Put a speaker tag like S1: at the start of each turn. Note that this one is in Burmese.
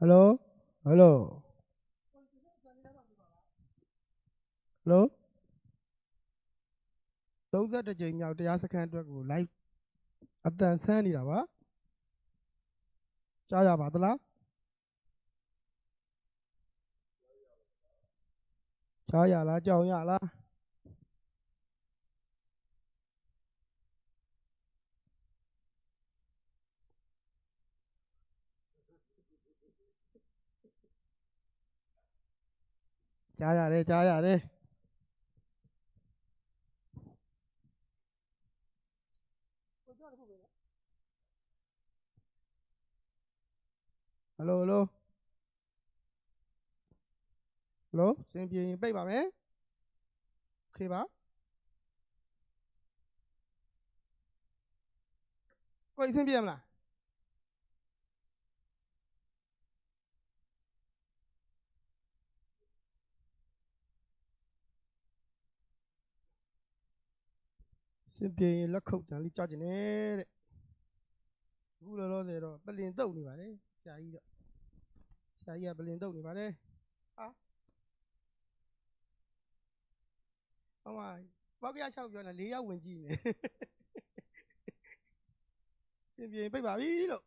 S1: ဟယ်လိုဟယ်လိုဟယ်လို31ကြိမ်မြောက်တရားစခန်းအတွက်ကို live အတန်ဆန်းနေတာပါကြားရပါသလား đó giờ là châu nhà là cha ra đi cha ra đi Hello, hello. လိုဟယ်လိုဟယ်လိုစင်ပြေရင်ပိတ်ပါမယ်โอเคပါကိုယ်စင်ပြေမလားစင်ပြေရင်လက်ခုပ်တန်လေးကြားကျင်နေတဲ့အခုလောလောဆယ်တော့ပလင်တုတ်နေပါလေဆရာကြီးတော့ဆရာကြီးကပလင်တုတ်နေပါလေဟာ ဟောမပေါက်ကရ6ပြောနေ၄ယောက်ဝင်ကြည့်နေစင်ပြေရင်ပိတ်ပါပြီလို့